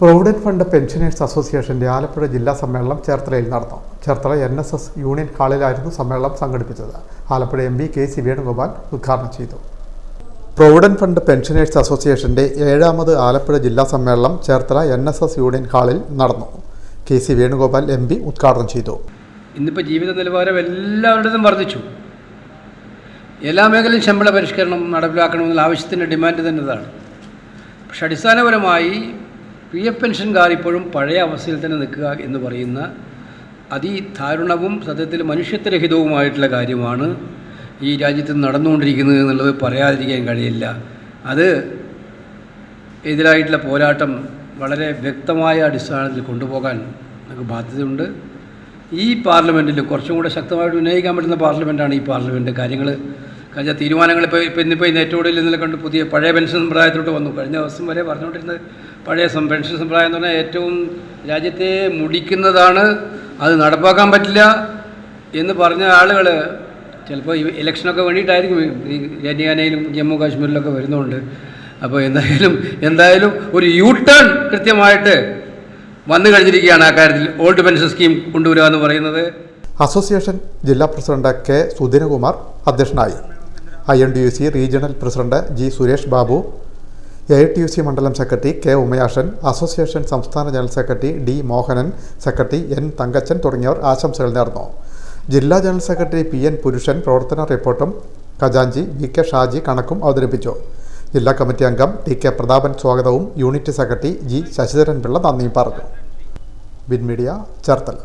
Provident fund pensioners അസോസിയേഷന്റെ ആലപ്പുഴ ജില്ലാ സമ്മേളനം ചേർത്തലയിൽ നടന്നു. Cherthala N S S union ഹാളിലായിരുന്നു സമ്മേളനം സംഘടിപ്പിച്ചത്. Alappuzha M P K C Venugopal ഉദ്ഘാടനം ചെയ്തു. പ്രൊവിഡന്റ് ഫണ്ട് പെൻഷനേഴ്സ് അസോസിയേഷന്റെ ഏഴാമത് ആലപ്പുഴ ജില്ലാ സമ്മേളനം Cherthala N S S union ഹാളിൽ നടന്നു. K C Venugopal M P ഉദ്ഘാടനം ചെയ്തു. ഇന്നിപ്പോൾ ജീവിത നിലവാരം എല്ലാവരുടേതും വർദ്ധിച്ചു. എല്ലാ മേഖലയും ശമ്പള പരിഷ്കരണം നടപ്പിലാക്കണമെന്നുള്ള ആവശ്യത്തിന്റെ ഡിമാൻഡ് തന്നെ ഇതാണ് പക്ഷെ അടിസ്ഥാനപരമായി പി എഫ് പെൻഷൻകാർ ഇപ്പോഴും പഴയ അവസ്ഥയിൽ തന്നെ നിൽക്കുക എന്ന് പറയുന്ന അതിദാരുണവും സത്യത്തിൽ മനുഷ്യത്വരഹിതവുമായിട്ടുള്ള കാര്യമാണ് ഈ രാജ്യത്ത് നടന്നുകൊണ്ടിരിക്കുന്നത് എന്നുള്ളത് പറയാതിരിക്കാൻ കഴിയില്ല. അത് എതിരായിട്ടുള്ള പോരാട്ടം വളരെ വ്യക്തമായ അടിസ്ഥാനത്തിൽ കൊണ്ടുപോകാൻ നമുക്ക് ബാധ്യതയുണ്ട്. ഈ പാർലമെന്റിൽ കുറച്ചും കൂടെ ശക്തമായിട്ട് ഉന്നയിക്കാൻ പറ്റുന്ന പാർലമെന്റാണ് ഈ പാർലമെന്റ് കാര്യങ്ങൾ കഴിഞ്ഞ തീരുമാനങ്ങൾ ഇപ്പോൾ ഇപ്പം ഇന്നിപ്പോൾ ഇന്ന് ഏറ്റവും കൂടുതൽ ഇന്നലെ കണ്ട് പുതിയ പഴയ പെൻഷൻ സമ്പ്രദായത്തിലോട്ട് വന്നു. കഴിഞ്ഞ ദിവസം വരെ പറഞ്ഞുകൊണ്ടിരുന്നത് പഴയ പെൻഷൻ സമ്പ്രദായം എന്ന് പറഞ്ഞാൽ ഏറ്റവും രാജ്യത്തെ മുടിക്കുന്നതാണ് അത് നടപ്പാക്കാൻ പറ്റില്ല എന്ന് പറഞ്ഞ ആളുകൾ ചിലപ്പോൾ ഈ ഇലക്ഷനൊക്കെ വേണ്ടിയിട്ടായിരിക്കും ഈ ഹരിയാനയിലും ജമ്മു കാശ്മീരിലൊക്കെ വരുന്നുണ്ട്. അപ്പോൾ എന്തായാലും എന്തായാലും ഒരു യൂ ടേൺ കൃത്യമായിട്ട് വന്നു കഴിഞ്ഞിരിക്കുകയാണ് ആ കാര്യത്തിൽ. ഓൾഡ് പെൻഷൻ സ്കീം കൊണ്ടുവരിക എന്ന് പറയുന്നത്. അസോസിയേഷൻ ജില്ലാ പ്രസിഡന്റ് കെ സുദിനകുമാർ അധ്യക്ഷനായി. I N D U C regional president G Suresh Babu A T U C മണ്ഡലം സെക്രട്ടറി കെ ഉമയാഷൻ അസോസിയേഷൻ സംസ്ഥാന general secretary D Mohanan secretary N Thankachan തുടങ്ങിയവർ ആശംസകൾ നേർന്നു. ജില്ലാ ജനറൽ സെക്രട്ടറി പി എൻ പുരുഷൻ പ്രവർത്തന റിപ്പോർട്ടും ഖജാഞ്ചി വി കെ ഷാജി കണക്കും അവതരിപ്പിച്ചു. ജില്ലാ കമ്മിറ്റി അംഗം ടി കെ പ്രതാപൻ സ്വാഗതവും unit secretary G Sasidharan Pillai നന്ദിയും പറഞ്ഞു. ബിൻ മീഡിയ ചേർത്തല.